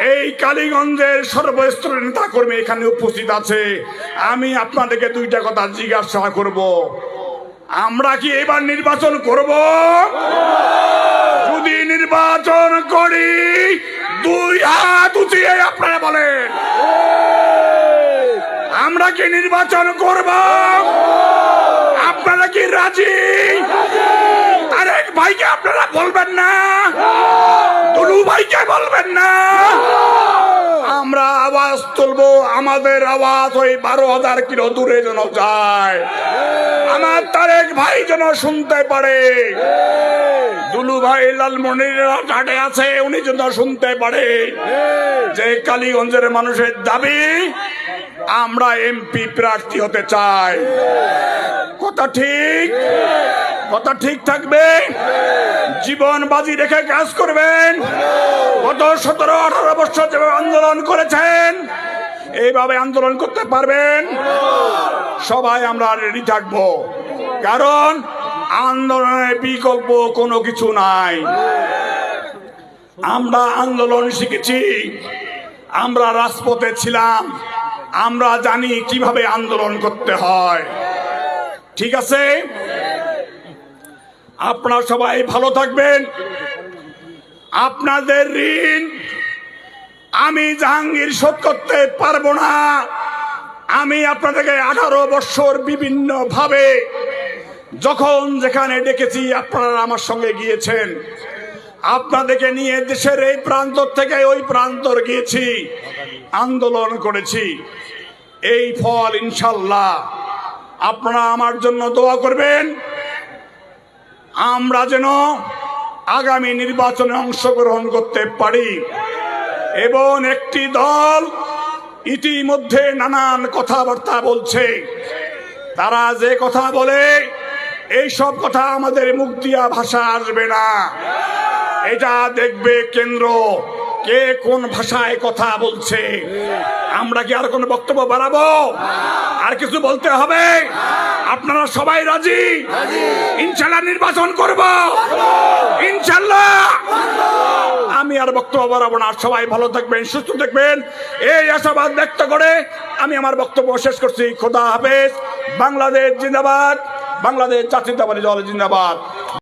এই কালীগঞ্জের সর্বস্তরের নেতা কর্মী এখানে উপস্থিত আছে। আমি আপনাদেরকে দুইটা কথা জিজ্ঞাসা করব। আমরা কি এবার নির্বাচন করব? যদি নির্বাচন করি, দুই হাত উঠিয়ে আপনারা বলেন। আমরা কি নির্বাচন করব? আপনারা কি রাজি? আরেক ভাইকে আপনারা বলবেন না। দুলু ভাইকে বলবেন না। আওয়াজ তুলবো, আমাদের আওয়াজ ওই বারো হাজার কিলো দূরে যেন যায়। আমার তারেক ভাই যেন শুনতে পারে। দুলু ভাই লালমনির ঘাটে আছে, উনি যেন শুনতে পারে। যে কালীগঞ্জের মানুষের দাবি আমরা এমপি প্রার্থী হতে চাই। কথা ঠিক? কথা ঠিক থাকবে? জীবন বাজি রেখে কাজ করবেন। গত সতেরো, আঠারো বছর যেভাবে আন্দোলন করেছেন, এইভাবে আন্দোলন করতে পারবেন। সবাই আমরা রেডি থাকব। কারণ আন্দোলনের বিকল্প কোনো কিছু নাই। আমরা আন্দোলন শিখেছি। আমরা রাজপথে ছিলাম। আমরা জানি কীভাবে আন্দোলন করতে হয়। ঠিক আছে? আপনারা সবাই ভালো থাকবেন। আপনাদের ঋণ আমি জাহাঙ্গীর শোধ করতে পারব না। আমি আপনাদেরকে আঠারো বছর বিভিন্ন ভাবে যখন যেখানে ডেকেছি, আপনারা আমার সঙ্গে গিয়েছেন। আপনাদেরকে নিয়ে দেশের এই প্রান্ত থেকে ওই প্রান্তর গিয়েছি, আন্দোলন করেছি। এই ফল ইনশাল্লাহ আপনারা আমার জন্য দোয়া করবেন। আমরা যেন আগামী নির্বাচনে অংশগ্রহণ করতে পারি এবং একটি দল ইতিমধ্যে নানান কথাবার্তা বলছে। তারা যে কথা বলে, এই সব কথা আমাদের মুখ দিয়া ভাষা আসবে না। এটা দেখবে কেন্দ্র। কে কোন ভাষায় কথা বলছে? আমরা কি আর কোনো বক্তব্য বাড়াবো? আর কিছু বলতে হবে? আপনারা সবাই রাজি? ইনশাল্লাহ নির্বাচন করব। ইনশাল্লাহ আমি আর বক্তব্য বাড়াবো না। সবাই ভালো থাকবেন, সুস্থ থাকবেন। এই আশাবাদ ব্যক্ত করে আমি আমার বক্তব্য শেষ করছি। খোদা হাফেজ। বাংলাদেশ জিন্দাবাদ। বাংলাদেশ জাতীয়তাবাদী দল জিন্দাবাদ।